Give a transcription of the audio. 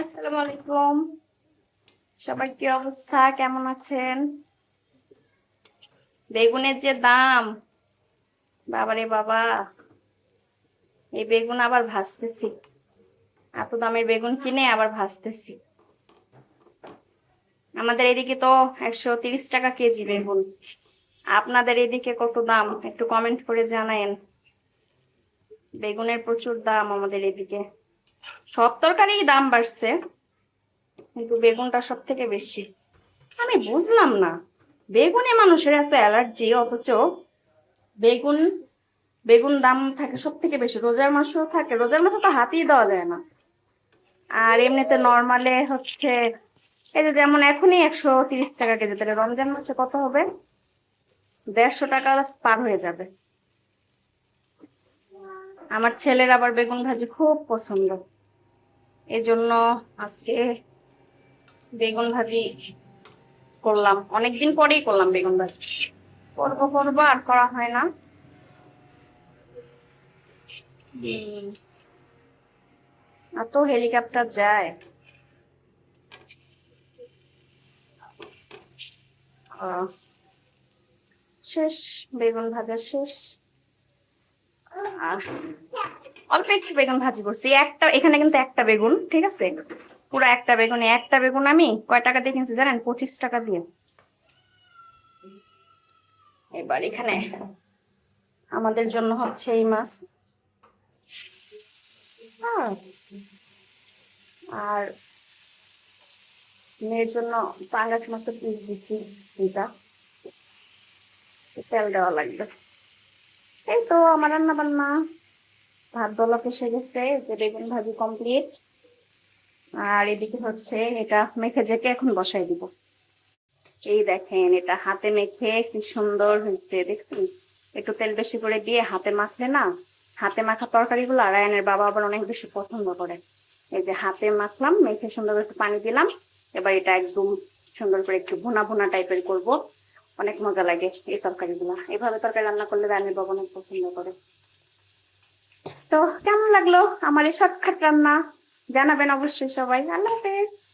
আসসালামু আলাইকুম। কি অবস্থা? কেমন আছেন? বেগুনের যে দাম, বাবারে বাবা। এই বেগুন আবার ভাজতেছি। এত দামের বেগুন কিনে আবার ভাজতেছি। আমাদের এদিকে তো একশো টাকা কেজি বেগুন। আপনাদের এদিকে কত দাম? একটু কমেন্ট করে জানায়েন। বেগুনের প্রচুর দাম আমাদের এদিকে। সব তরকারিই দাম বাড়ছে, কিন্তু বেগুনটা সব থেকে বেশি। আমি বুঝলাম না, বেগুনে মানুষের এত অ্যালার্জি, অথচ বেগুন বেগুন দাম থাকে সব থেকে বেশি। রোজার মাসও থাকে, রোজার মাসে তো হাতেই দেওয়া যায় না। আর এমনিতে নর্মালে হচ্ছে, এই যে যেমন এখনই একশো তিরিশ টাকা কেজি, তাহলে রমজান মাসে কত হবে? দেড়শো টাকা পার হয়ে যাবে। আমার ছেলের আবার বেগুন ভাজি খুব পছন্দ। এই জন্য আজকে বেগুন ভাজি করলাম। অনেকদিন পরেই করলাম বেগুন ভাজি। করব করব, আর করা হয় না। আর তো হেলিকপ্টার যায়। শেষ, বেগুন ভাজা শেষ। অল্প একটু বেগুন ভাজি করছি। একটা, এখানে কিন্তু একটা বেগুন, ঠিক আছে? পুরো একটা বেগুন একটা বেগুন আমি কয় টাকা দিয়ে কিনছি জানেন? পঁচিশ টাকা দিয়ে। এবার এখানে আমাদের জন্য হচ্ছে এই মাছ। হ্যাঁ। আর মেয়ের জন্য পাঙ্গাস মাছের পিস দিচ্ছি এটা তেল দেওয়া লাগবে। এই তো আমার রান্না বান্না ভাত বলক এসে গেছে, যে বেগুন ভাজি কমপ্লিট আর এদিকে হচ্ছে এটা মেখে জেকে এখন বসাই দিব। এই দেখেন, এটা হাতে মেখে কি সুন্দর হয়েছে, দেখছেন? একটু তেল বেশি করে দিয়ে হাতে মাখলে না, হাতে মাখা তরকারিগুলো আর আয়নের বাবা আবার অনেক বেশি পছন্দ করে। এই যে হাতে মাখলাম, মেখে সুন্দর একটু পানি দিলাম, এবার এটা একদম সুন্দর করে একটু ভুনা ভুনা টাইপের করব। অনেক মজা লাগে এই তরকারি গুলা এভাবে তরকারি রান্না করলে রানীর বাবা অনেক পছন্দ করে। তো কেমন লাগল আমার এই শর্টকাট রান্না? জানাবেন অবশ্যই সবাই। আল্লাহ হাফেজ।